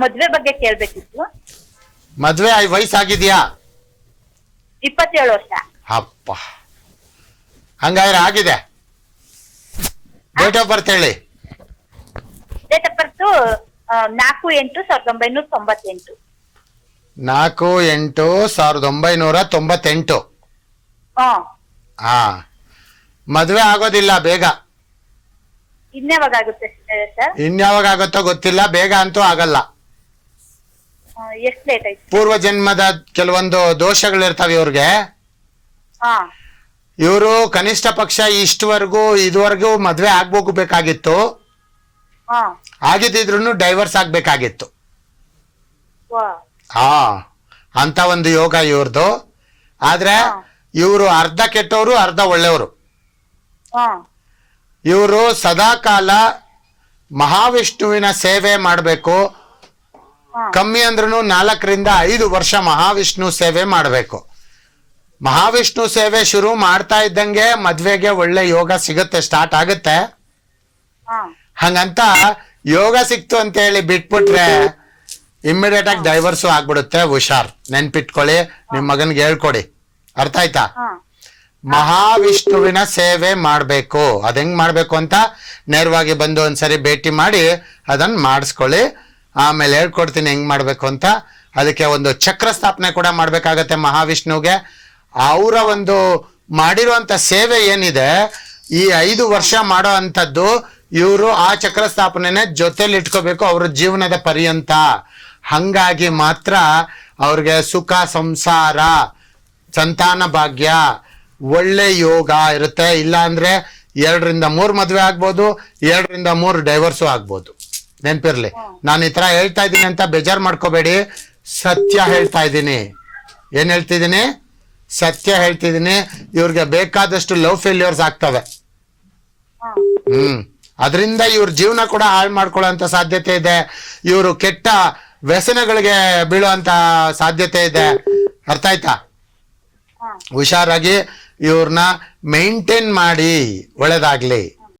ಮದ್ವೆ ಬಗ್ಗೆ ಕೇಳ್ಬೇಕಿತ್ತು. ಮದ್ವೆ ಆಯ್- ವಯಸ್ಸಾಗಿದ್ಯಾ? ಇಪ್ಪತ್ತೇಳು ವರ್ಷ. ಅಪ್ಪ. ಹಂಗಾದ್ರೆ ಆಗಿದೆ. ಡೇಟ್ ಆಫ್ ಬರ್ತ್ ಹೇಳಿ. ಡೇಟ್ ಆಫ್ ಬರ್ತ್ ನಾಲ್ಕು ಎಂಟು ಸಾವಿರದ ಒಂಬೈನೂರ ತೊಂಬತ್ತೆಂಟು. ನಾಲ್ಕು ಎಂಟು ಸಾವಿರದ ಒಂಬೈನೂರ ತೊಂಬತ್ತೆಂಟು. ಹ್ಮ್ ಹಾ. ಮದ್ವೆ ಆಗೋದಿಲ್ಲ ಬೇಗ. ಇನ್ಯಾವಾಗ ಆಗುತ್ತೆ ಸರ್? ಇನ್ಯಾವಾಗ ಆಗುತ್ತೋ ಗೊತ್ತಿಲ್ಲ ಬೇಗ ಅಂತೂ ಆಗಲ್ಲ. ಎಷ್ಟು ಲೇಟ್ ಆಯ್ತು? ಪೂರ್ವ ಜನ್ಮದ ಕೆಲವೊಂದು ದೋಷಗಳಿರ್ತಾವೆ ಇವ್ರಿಗೆ. ಹಾ. ಇವರು ಕನಿಷ್ಠ ಪಕ್ಷ ಇಷ್ಟವರೆಗೂ ಇದುವರೆಗೂ ಮದ್ವೆ ಆಗ್ಬೋಗಬೇಕಾಗಿತ್ತು ಹಾ. ಆಗಿದ್ದಿದ್ರು ಡೈವರ್ಸ್ ಆಗ್ಬೇಕಾಗಿತ್ತು. ವಾ. ಹಾ. ಅಂತ ಒಂದು ಯೋಗ ಇವ್ರದ್ದು ಆದ್ರೆ. ಇವರು ಅರ್ಧ ಕೆಟ್ಟವರು ಅರ್ಧ ಒಳ್ಳೆಯವರು. ಹಾ. ಇವರು ಸದಾಕಾಲ ಮಹಾವಿಷ್ಣುವಿನ ಸೇವೆ ಮಾಡಬೇಕು ಕಮ್ಮಿ ಅಂದ್ರೂ ನಾಲ್ಕರಿಂದ ಐದು ವರ್ಷ ಮಹಾವಿಷ್ಣು ಸೇವೆ ಮಾಡಬೇಕು. ಮಹಾವಿಷ್ಣು ಸೇವೆ ಶುರು ಮಾಡ್ತಾ ಇದ್ದಂಗೆ ಮದ್ವೆಗೆ ಒಳ್ಳೆ ಯೋಗ ಸಿಗುತ್ತೆ ಸ್ಟಾರ್ಟ್ ಆಗುತ್ತೆ. ಹಂಗಂತ ಯೋಗ ಸಿಕ್ತು ಅಂತ ಹೇಳಿ ಬಿಟ್ಬಿಟ್ರೆ ಇಮ್ಮಿಡಿಯೇಟ್ ಆಗಿ ಡೈವರ್ಸು ಆಗ್ಬಿಡುತ್ತೆ ಹುಷಾರ್. ನೆನ್ಪಿಟ್ಕೊಳ್ಳಿ ನಿಮ್ ಮಗನ್ಗೆ ಹೇಳ್ಕೊಡಿ. ಅರ್ಥ ಆಯ್ತಾ? ಮಹಾವಿಷ್ಣುವಿನ ಸೇವೆ ಮಾಡ್ಬೇಕು. ಅದ್ ಹೆಂಗ್ ಮಾಡ್ಬೇಕು ಅಂತ ನೇರವಾಗಿ ಬಂದು ಒಂದ್ಸರಿ ಭೇಟಿ ಮಾಡಿ ಅದನ್ನ ಮಾಡಿಸ್ಕೊಳ್ಳಿ. ಆಮೇಲೆ ಹೇಳ್ಕೊಡ್ತೀನಿ ಹೆಂಗ್ ಮಾಡಬೇಕು ಅಂತ. ಅದಕ್ಕೆ ಒಂದು ಚಕ್ರ ಸ್ಥಾಪನೆ ಕೂಡ ಮಾಡಬೇಕಾಗತ್ತೆ ಮಹಾವಿಷ್ಣುಗೆ. ಅವರ ಒಂದು ಮಾಡಿರುವಂಥ ಸೇವೆ ಏನಿದೆ, ಈ ಐದು ವರ್ಷ ಮಾಡೋ ಅಂಥದ್ದು, ಇವರು ಆ ಚಕ್ರ ಸ್ಥಾಪನೆನೇ ಜೊತೆಲಿ ಇಟ್ಕೋಬೇಕು ಅವ್ರ ಜೀವನದ ಪರ್ಯಂತ. ಹಂಗಾಗಿ ಮಾತ್ರ ಅವ್ರಿಗೆ ಸುಖ, ಸಂಸಾರ, ಸಂತಾನ ಭಾಗ್ಯ, ಒಳ್ಳೆ ಯೋಗ ಇರುತ್ತೆ. ಇಲ್ಲ ಅಂದ್ರೆ ಎರಡರಿಂದ ಮೂರು ಮದುವೆ ಆಗ್ಬೋದು, ಎರಡರಿಂದ ಮೂರು ಡೈವರ್ಸು ಆಗ್ಬೋದು. ನೆನ್ಪಿರ್ಲಿ. ನಾನು ಈ ತರ ಹೇಳ್ತಾ ಇದ್ದೀನಿ ಅಂತ ಬೇಜಾರ್ ಮಾಡ್ಕೋಬೇಡಿ. ಸತ್ಯ ಹೇಳ್ತಾ ಇದ್ದೀನಿ. ಏನ್ ಹೇಳ್ತಿದ್ದೀನಿ? ಸತ್ಯ ಹೇಳ್ತಿದ್ದೀನಿ. ಇವ್ರಿಗೆ ಬೇಕಾದಷ್ಟು ಲವ್ ಫೇಲ್ಯೂರ್ಸ್ ಆಗ್ತವೆ. ಹ್ಮ್. ಅದರಿಂದ ಇವ್ರ ಜೀವನ ಕೂಡ ಹಾಳು ಮಾಡ್ಕೊಳ್ಳೋ ಸಾಧ್ಯತೆ ಇದೆ. ಇವರು ಕೆಟ್ಟ ವ್ಯಸನಗಳಿಗೆ ಬೀಳುವಂತ ಸಾಧ್ಯತೆ ಇದೆ. ಅರ್ಥ ಆಯ್ತಾ? ಹುಷಾರಾಗಿ ಇವ್ರನ್ನ ಮೇಂಟೈನ್ ಮಾಡಿ. ಒಳ್ಳೇದಾಗ್ಲಿ.